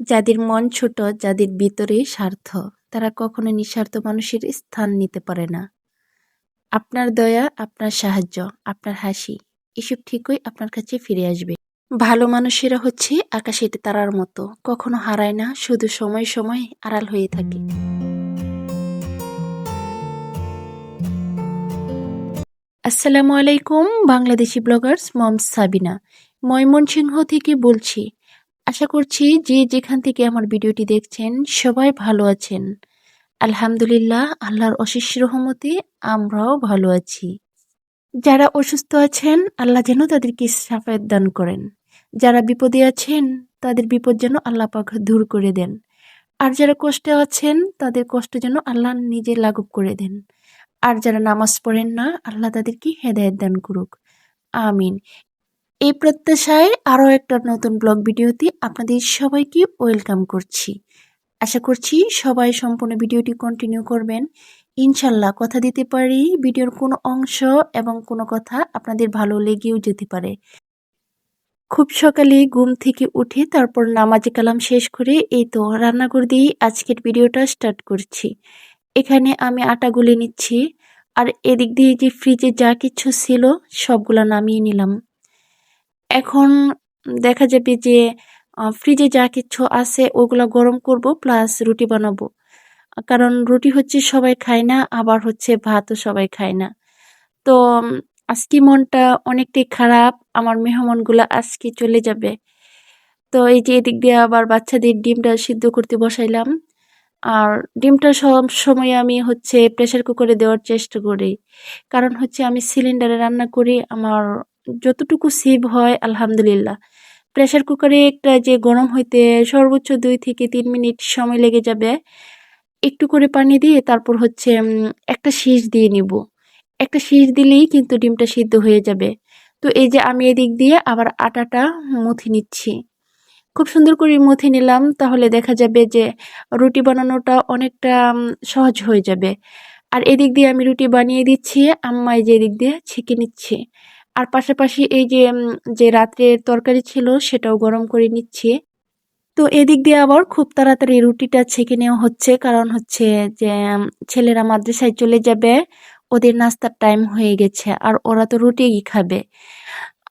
যাদের মন ছোট, যাদের ভিতরে স্বার্থ, তারা কখনো নিঃস্বার্থ মানুষের স্থান নিতে পারে না। আপনার দয়া, আপনার সাহায্য, আপনার হাসি, এসব ঠিকই আপনার কাছে ফিরে আসবে। ভালো মানুষেরা হচ্ছে আকাশের তারার মতো, কখনো হারায় না, শুধু সময় সময় আড়াল হয়ে থাকে। আসসালামু আলাইকুম, বাংলাদেশি ব্লগার্স, মম সাবিনা। ময়মনসিংহ থেকে বলছি আশা করছি যে যেখান থেকে আমার ভিডিওটি দেখছেন, সবাই ভালো আছেন। আলহামদুলিল্লাহ, আল্লাহর অশেষ রহমতে আমরাও ভালো আছি। যারা অসুস্থ আছেন, আল্লাহ যেন তাদেরকে সাফায়ত দান করেন। যারা বিপদে আছেন, তাদের বিপদ যেন আল্লাহ পাক দূর করে দেন। আর যারা কষ্টে আছেন, তাদের কষ্ট যেন আল্লাহ নিজে লাঘব করে দেন। আর যারা নামাজ পড়েন না, আল্লাহ তাদেরকে হেদায়ত দান করুক। আমিন। এই প্রত্যাশায় আরও একটা নতুন ব্লগ ভিডিওতে আপনাদের সবাইকে ওয়েলকাম করছি। আশা করছি সবাই সম্পূর্ণ ভিডিওটি কন্টিনিউ করবেন। ইনশাল্লাহ কথা দিতে পারি, ভিডিওর কোনো অংশ এবং কোনো কথা আপনাদের ভালো লেগেও যেতে পারে। খুব সকালে ঘুম থেকে উঠে তারপর নামাজে কালাম শেষ করে এই তো রান্নাঘর দিয়েই আজকের ভিডিওটা স্টার্ট করছি। এখানে আমি আটা গুলে নিচ্ছি, আর এদিক দিয়ে যে ফ্রিজে যা কিছু ছিল সবগুলা নামিয়ে নিলাম। এখন দেখা যাবে যে ফ্রিজে যা কিছু আছে ওগুলো গরম করব প্লাস রুটি বানাবো। কারণ রুটি হচ্ছে সবাই খায় না, আবার হচ্ছে ভাতও সবাই খায় না। তো আজকে মনটা অনেকটাই খারাপ, আমার মেহমানগুলো আজকে চলে যাবে। তো এই যে এদিক দিয়ে আবার বাচ্চাদের ডিমটা সিদ্ধ করতে বসাইলাম। আর ডিমটা সব সময় আমি হচ্ছে প্রেশার কুকারে দেওয়ার চেষ্টা করি। কারণ হচ্ছে আমি সিলিন্ডারে রান্না করি, আমার যতটুকু সেভ হয়, আলহামদুলিল্লাহ। প্রেশার কুকারে একটা যে গরম হইতে সর্বোচ্চ দুই থেকে তিন মিনিট সময় লেগে যাবে, একটু করে পানি দিয়ে তারপর হচ্ছে একটা শীষ দিয়ে নিব। একটা শীষ দিলেই কিন্তু ডিমটা সিদ্ধ হয়ে যাবে। তো এই যে আমি এদিক দিয়ে আবার আটাটা মুথি নিচ্ছি। খুব সুন্দর করে মুথে নিলাম, তাহলে দেখা যাবে যে রুটি বানানোটা অনেকটা সহজ হয়ে যাবে। আর এদিক দিয়ে আমি রুটি বানিয়ে দিচ্ছি, আম্মাই যে এদিক দিয়ে ছেঁকে নিচ্ছে। আর পাশাপাশি এই যে যে রাত্রের তরকারি ছিল সেটাও গরম করে নিচ্ছি। তো এদিক দিয়ে আবার খুব তাড়াতাড়ি রুটিটা ছেঁকে নেওয়া হচ্ছে, কারণ হচ্ছে যে ছেলেরা মাদ্রাসায় চলে যাবে, ওদের নাস্তার টাইম হয়ে গেছে, আর ওরা তো রুটিই খাবে।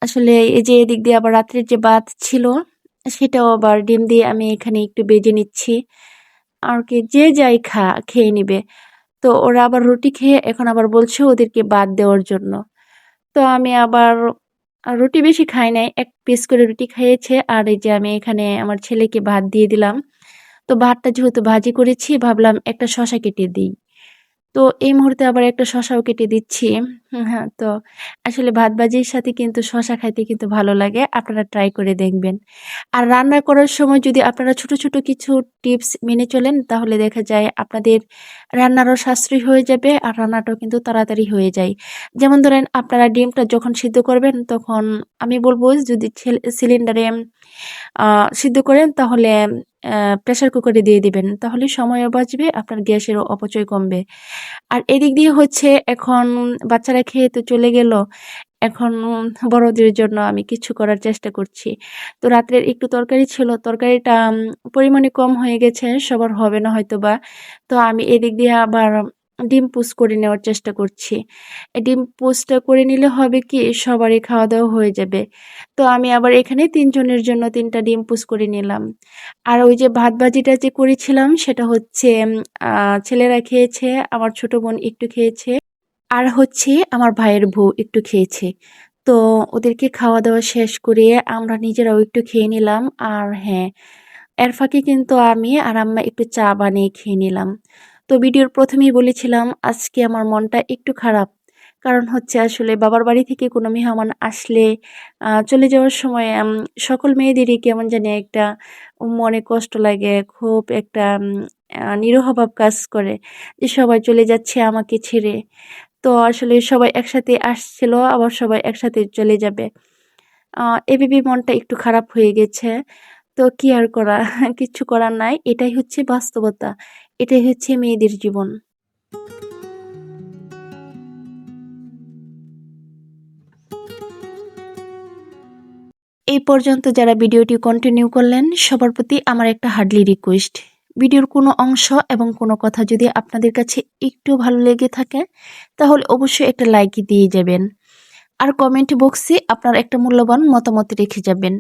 আসলে এই যে এদিক দিয়ে আবার রাত্রের যে ভাত ছিল, সেটাও আবার ডিম দিয়ে আমি এখানে একটু বেজে নিচ্ছি। আর কি, যে যাই খা, খেয়ে নিবে। তো ওরা আবার রুটি খেয়ে এখন আবার বলছে ওদেরকে বাদ দেওয়ার জন্য। তো আমি আবার রুটি বেশি খাই নাই, এক পিস করে রুটি খাইয়েছে, আর এই যে আমি এখানে আমার ছেলেকে ভাত দিয়ে দিলাম। তো ভাতটা যেহেতু ভাজি করেছি, ভাবলাম একটা শশা কেটে দিই। তো এই মুহূর্তে আবার একটা শশাও কেটে দিচ্ছি। হ্যাঁ তো আসলে ভাত ভাজির সাথে কিন্তু শশা খাইতে কিন্তু ভালো লাগে। আপনারা ট্রাই করে দেখবেন। আর রান্না করার সময় যদি আপনারা ছোট ছোট কিছু টিপস মেনে চলেন, তাহলে দেখা যায় আপনাদের রান্নারও সাশ্রয়ী হয়ে যাবে আর রান্নাটাও কিন্তু তাড়াতাড়ি হয়ে যায়। যেমন ধরেন আপনারা ডিমটা যখন সিদ্ধ করবেন, তখন আমি বলব যদি সিলিন্ডারে সিদ্ধ করেন, তাহলে প্রেশার কুকারে দিয়ে দিবেন। তাহলে সময়ও বাঁচবে, আপনার গ্যাসেরও অপচয় কমবে। আর এদিক দিয়ে হচ্ছে এখন বাচ্চারা খেয়ে তো চলে গেল। এখন বড়দের জন্য আমি কিছু করার চেষ্টা করছি। তো রাত্রের একটু তরকারি ছিল, তরকারিটা পরিমাণে কম হয়ে গেছে, সবার হবে না হয়তো বা তো আমি এদিক দিয়ে আবার ডিম পোস্ট করে নেওয়ার চেষ্টা করছি। ডিম পোস্টটা করে নিলে হবে কি, সবারই খাওয়া দাওয়া হয়ে যাবে। তো আমি আবার এখানে তিনজনের জন্য তিনটা ডিম পোস্ট করে নিলাম। আর ওই যে ভাত ভাজিটা যে করেছিলাম, সেটা হচ্ছে ছেলেরা খেয়েছে, আমার ছোট বোন একটু খেয়েছে। আর হচ্ছে আমার ভাইয়ের বউ একটু খেয়েছে। তো ওদেরকে খাওয়া দাওয়া শেষ করে আমরা নিজেরাও একটু খেয়ে নিলাম। আর হ্যাঁ এর ফাঁকে কিন্তু আমি আর আম্মা একটু চা বানিয়ে খেয়ে নিলাম। তো ভিডিওর প্রথমেই বলেছিলাম, আজকে আমার মনটা একটু খারাপ। কারণ হচ্ছে আসলে বাবার বাড়ি থেকে কোনো মেহমান আসলে চলে যাওয়ার সময় সকল মেয়েদেরই কেমন জানি একটা মনে কষ্ট লাগে, খুব একটা নিরহভাব কাজ করে যে সবাই চলে যাচ্ছে আমাকে ছেড়ে। তো আসলে সবাই একসাথে আসছিল, আবার সবাই একসাথে চলে যাবে। এবিবি মনটা একটু খারাপ হয়ে গেছে। তো কি আর করা? কিচ্ছু করার নাই। এটাই হচ্ছে বাস্তবতা। এটাই হচ্ছে মেয়েদের জীবন। এই পর্যন্ত যারা ভিডিওটি কন্টিনিউ করলেন, সবার প্রতি আমার একটা হার্ডলি রিকোয়েস্ট ভিডিওর কোনো অংশ এবং কোনো কথা যদি আপনাদের কাছে একটু ভালো লেগে থাকে, তাহলে অবশ্যই একটা লাইক দিয়ে যাবেন। আর কমেন্ট বক্সে আপনার একটা মূল্যবান মতামত রেখে যাবেন।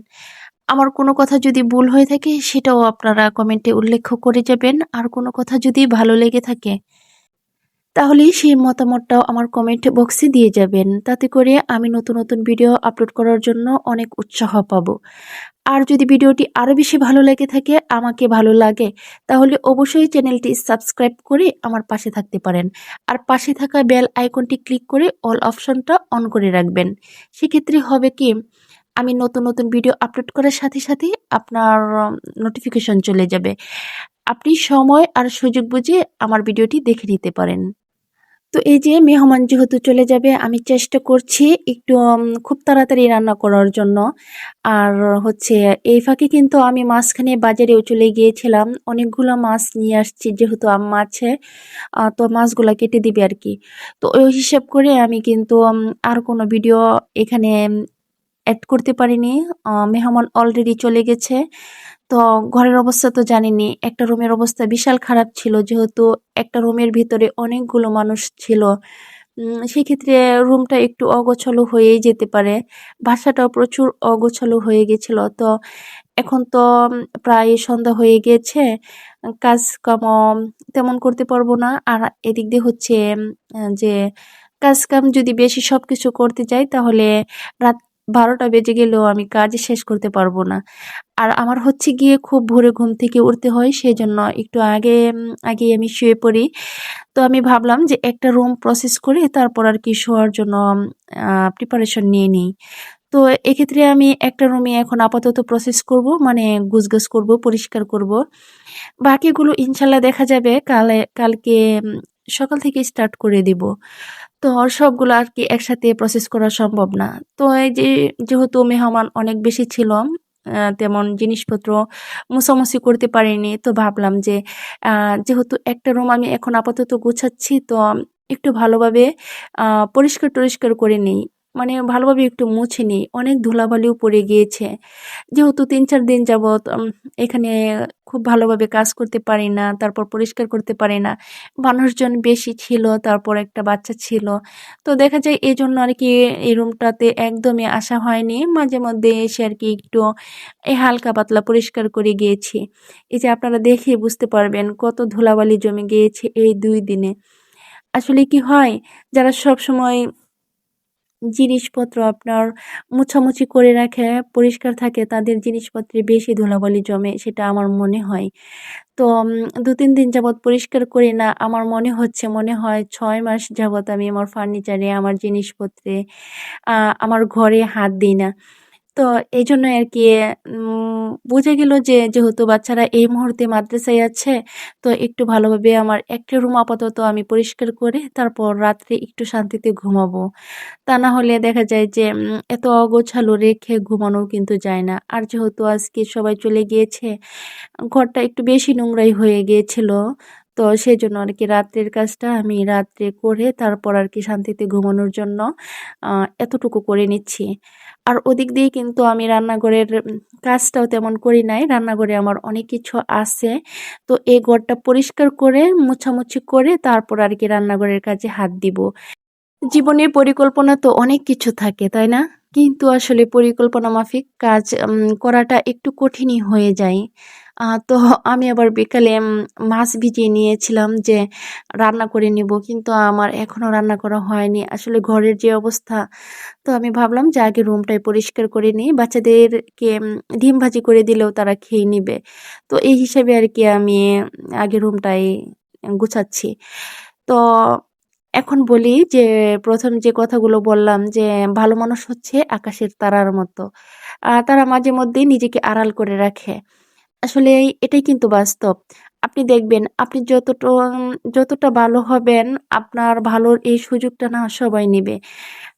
আমার কোনো কথা যদি ভুল হয়ে থাকে, সেটাও আপনারা কমেন্টে উল্লেখ করে যাবেন। আর কোনো কথা যদি ভালো লেগে থাকে, তাহলে সেই মতামতটাও আমার কমেন্ট বক্সে দিয়ে যাবেন। তাতে করে আমি নতুন নতুন ভিডিও আপলোড করার জন্য অনেক উৎসাহ পাবো। আর যদি ভিডিওটি আরও বেশি ভালো লেগে থাকে, আমাকে ভালো লাগে, তাহলে অবশ্যই চ্যানেলটি সাবস্ক্রাইব করে আমার পাশে থাকতে পারেন। আর পাশে থাকা বেল আইকনটি ক্লিক করে অল অপশনটা অন করে রাখবেন। সেক্ষেত্রে হবে কি, আমি নতুন নতুন ভিডিও আপলোড করার সাথে সাথে আপনার নোটিফিকেশন চলে যাবে। আপনি সময় আর সুযোগ বুঝে আমার ভিডিওটি দেখে নিতে পারেন। তো এই যে মেহমান যেহেতু চলে যাবে, আমি চেষ্টা করছি একটু খুব তাড়াতাড়ি রান্না করার জন্য। আর হচ্ছে, এই ফাঁকে কিন্তু আমি মাঝখানে বাজারেও চলে গিয়েছিলাম। অনেকগুলো মাছ নিয়ে আসছি, যেহেতু আম্মা আছে তো মাছগুলো কেটে দিবে আর কি। তো ওই হিসাব করে আমি কিন্তু আর কোনো ভিডিও এখানে অ্যাড করতে পারিনি। মেহমান অলরেডি চলে গেছে। তো ঘরের অবস্থা তো জানিনি। একটা রুমের অবস্থা বিশাল খারাপ ছিল, যেহেতু একটা রুমের ভিতরে অনেকগুলো মানুষ ছিল। সেক্ষেত্রে রুমটা একটু অগোছালো হয়েই যেতে পারে। বাসাটাও প্রচুর অগোছালো হয়ে গেছিল। তো এখন তো প্রায় সন্ধ্যা হয়ে গিয়েছে কাজ কাম তেমন করতে পারব না। আর এদিক দিয়ে হচ্ছে যে কাজ কাম যদি বেশি সব কিছু করতে যাই, তাহলে রাত বারোটা বেজে গেলেও আমি কাজ শেষ করতে পারব না। আর আমার হচ্ছে গিয়ে খুব ভোরে ঘুম থেকে উঠতে হয় সেই জন্য একটু আগে আগে আমি শুয়ে পড়ি। তো আমি ভাবলাম যে একটা রুম প্রসেস করে তারপর আর কি শোয়ার জন্য প্রিপারেশন নিয়ে নিই। তো এক্ষেত্রে আমি একটা রুমে এখন আপাতত প্রসেস করব মানে গুছগাছ করব, পরিষ্কার করব। বাকিগুলো ইনশাল্লাহ দেখা যাবে, কালে, কালকে সকাল থেকে স্টার্ট করে দিব। তো সবগুলো আর কি একসাথে প্রসেস করা সম্ভব না। তো এই যে, যেহেতু মেহমান অনেক বেশি ছিল তেমন জিনিসপত্র মোছামুছি করতে পারিনি, তো ভাবলাম যে যেহেতু একটা রুম আমি এখন আপাতত গুছাচ্ছি, তো একটু ভালোভাবে পরিষ্কার টরিষ্কার করে নিই। মানে ভালোভাবে একটু মুছে নিই। অনেক ধুলাবালিও পড়ে গিয়েছে। যেহেতু তিন, চার দিন যাবৎ এখানে খুব ভালোভাবে কাজ করতে পারি না, তারপর পরিষ্কার করতে পারি না। মানুষজন বেশি ছিল, তারপর একটা বাচ্চা ছিল। তো দেখা যায় এই জন্য আর কি এই রুমটাতে একদমই আসা হয়নি। মাঝে মধ্যে এসে আর কি একটু এই হালকা পাতলা পরিষ্কার করে গিয়েছি। এই যে আপনারা দেখে বুঝতে পারবেন কত ধুলাবালি জমে গিয়েছে এই দুই দিনে। আসলে কি হয়, যারা সব সময় জিনিসপত্র আপনার মোছামুছি করে রাখে, পরিষ্কার থাকে, তাদের জিনিসপত্রে বেশি ধুলাবালি জমে, সেটা আমার মনে হয়। তো দু তিন দিন যাবৎ পরিষ্কার করি না, আমার মনে হচ্ছে, মনে হয় ছয় মাস যাবৎ আমি আমার ফার্নিচারে আমার জিনিসপত্রে আমার ঘরে হাত দিই না। তো এই জন্য আর কি বুঝে গেল যে যেহেতু বাচ্চারা এই মুহূর্তে মাদ্রাসায় আছে, তো একটু ভালোভাবে আমার একটা রুম আপাতত আমি পরিষ্কার করে তারপর রাত্রে একটু শান্তিতে ঘুমাবো। তা না হলে দেখা যায় যে এত অগোছালো রেখে ঘুমানো কিন্তু যায় না। আর যেহেতু আজকে সবাই চলে গিয়েছে, ঘরটা একটু বেশি নোংরাই হয়ে গিয়েছিল, তো সেই জন্য আর কি রাত্রের কাজটা আমি রাত্রে করে তারপর আর কি শান্তিতে ঘুমানোর জন্য এতটুকু করে নিচ্ছি। আর ওদিক দিয়ে কিন্তু আমি রান্নাঘরের কাজটাও তেমন করি নাই। রান্নাঘরে আমার অনেক কিছু আছে। তো এই ঘরটা পরিষ্কার করে, মোছামুছি করে তারপর আর কি রান্নাঘরের কাজে হাত দিব। জীবনের পরিকল্পনা তো অনেক কিছু থাকে, তাই না? কিন্তু আসলে পরিকল্পনা মাফিক কাজ করাটা একটু কঠিনই হয়ে যায়। তো আমি আবার বিকালে মাছ ভিজিয়ে নিয়েছিলাম যে রান্না করে নিব, কিন্তু আমার এখনও রান্না করা হয়নি। আসলে ঘরের যে অবস্থা, তো আমি ভাবলাম যে আগে রুমটাই পরিষ্কার করে নিই। বাচ্চাদেরকে ডিম ভাজি করে দিলেও তারা খেয়ে নিবে। তো এই হিসাবে আর কি আমি আগে রুমটাই গুছাচ্ছি। তো এখন বলি যে, প্রথম যে কথাগুলো বললাম যে, ভালো মানুষ হচ্ছে আকাশের তারার মতো। তারা মাঝে মধ্যেই নিজেকে আড়াল করে রাখে। আসলে এটাই কিন্তু বাস্তব। আপনি দেখবেন, আপনি যতটা যতটা ভালো হবেন, আপনার ভালোর এই সুযোগটা না সবাই নেবে।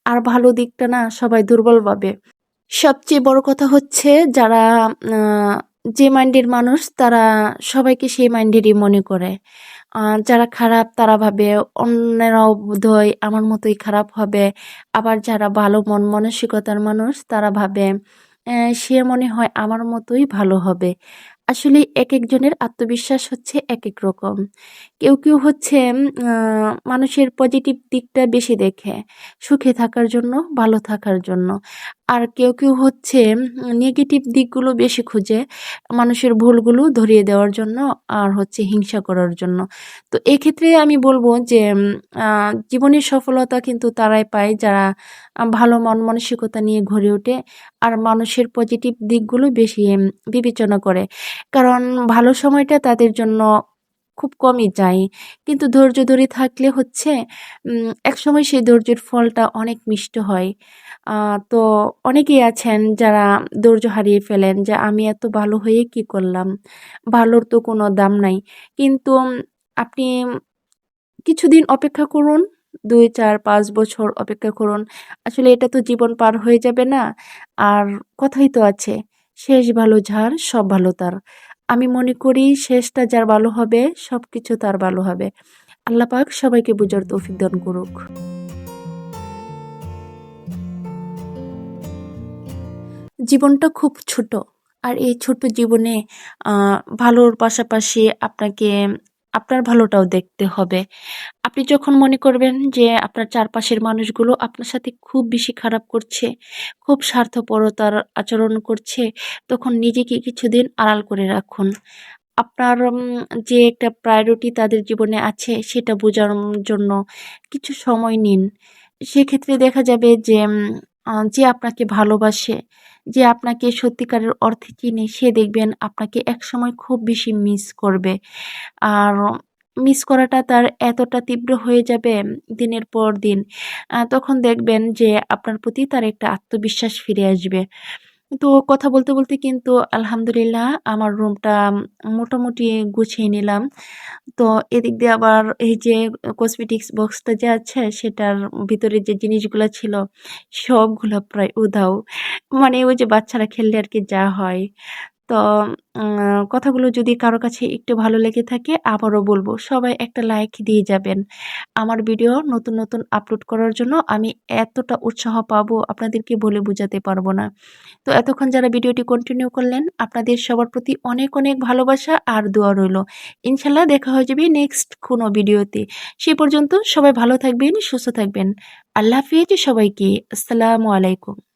আর ভালো দিকটা না সবাই দুর্বল পাবে সবচেয়ে বড় কথা হচ্ছে যারা যে মাইন্ডের মানুষ, তারা সবাইকে সেই মাইন্ডেরই মনে করে। যারা খারাপ, তারা ভাবে অন্যেরাও বোধহয় আমার মতোই খারাপ হবে। আবার যারা ভালো মন মানসিকতার মানুষ, তারা ভাবে সে মনে হয় আমার মতোই ভালো হবে। আসলে এক একজনের আত্মবিশ্বাস হচ্ছে এক এক রকম। কেউ, কেউ হচ্ছে মানুষের পজিটিভ দিকটা বেশি দেখে। সুখে থাকার জন্য, ভালো থাকার জন্য। আর কেউ, কেউ হচ্ছে নেগেটিভ দিকগুলো বেশি খুঁজে মানুষের ভুলগুলো ধরিয়ে দেওয়ার জন্য আর হচ্ছে হিংসা করার জন্য। তো এক্ষেত্রে আমি বলব যে জীবনের সফলতা কিন্তু তারাই পায় যারা ভালো মন মানসিকতা নিয়ে গড়ে ওঠে আর মানুষের পজিটিভ দিকগুলো বেশি বিবেচনা করে। কারণ ভালো সময়টা তাদের জন্য খুব কমই যায়। কিন্তু ধৈর্য ধরে থাকলে হচ্ছে উম একসময় সেই ধৈর্যের ফলটা অনেক মিষ্ট হয়। তো অনেকেই আছেন যারা ধৈর্য হারিয়ে ফেলেন যে আমি এত ভালো হয়ে কি করলাম? ভালোর তো কোনো দাম নাই। কিন্তু আপনি কিছুদিন অপেক্ষা করুন। ২, ৪, ৫ বছর অপেক্ষা করুন। আসলে এটা তো জীবন পার হয়ে যাবে না? আর কথাই তো আছে, শেষ ভালো যার সব ভালো তার। আমি মনে করি শেষটা যার ভালো হবে সব কিছু তার ভালো হবে। আল্লাহ পাক সবাইকে বুঝার তৌফিক দান করুক। জীবনটা খুব ছোট। আর এই ছোট জীবনে ভালোর পাশাপাশি আপনাকে আপনার ভালোটাও দেখতে হবে। আপনি যখন মনে করবেন যে আপনার চারপাশের মানুষগুলো আপনার সাথে খুব বেশি খারাপ করছে, খুব স্বার্থপরতার আচরণ করছে, তখন নিজেকে কিছুদিন আড়াল করে রাখুন। আপনার যে একটা প্রায়োরিটি তাদের জীবনে আছে সেটা বোঝার জন্য কিছু সময় নিন। সেক্ষেত্রে দেখা যাবে যে যে আপনাকে ভালোবাসে, যে আপনাকে সত্যিকারের অর্থে চিনে সে দেখবেন আপনাকে একসময় খুব বেশি মিস করবে। আর মিস করাটা তার এতটা তীব্র হয়ে যাবে দিনের পর দিন। তখন দেখবেন যে আপনার প্রতি তার একটা আত্মবিশ্বাস ফিরে আসবে। তো কথা বলতে, বলতে কিন্তু আলহামদুলিল্লাহ আমার রুমটা মোটামুটি গুছিয়ে নিলাম। তো এদিক দিয়ে আবার এই যে কসমেটিক্স বক্সটা যে আছে সেটার ভিতরে যে জিনিসগুলো ছিল সবগুলো প্রায় উধাও। মানে ওই যে বাচ্চারা খেললে আর কি যা হয়। তো কথাগুলো যদি কারও কাছে একটু ভালো লেগে থাকে আবারও বলব সবাই একটা লাইক দিয়ে যাবেন। আমার ভিডিও নতুন, নতুন আপলোড করার জন্য আমি এতটা উৎসাহ পাবো আপনাদেরকে বলে বোঝাতে পারব না। তো এতক্ষণ যারা ভিডিওটি কন্টিনিউ করলেন আপনাদের সবার প্রতি অনেক, অনেক ভালোবাসা আর দোয়া রইল। ইনশাল্লাহ দেখা হয়ে যাবে নেক্সট কোনো ভিডিওতে। সে পর্যন্ত সবাই ভালো থাকবেন, সুস্থ থাকবেন। আল্লাহ হাফেজ সবাইকে। আসসালামু আলাইকুম।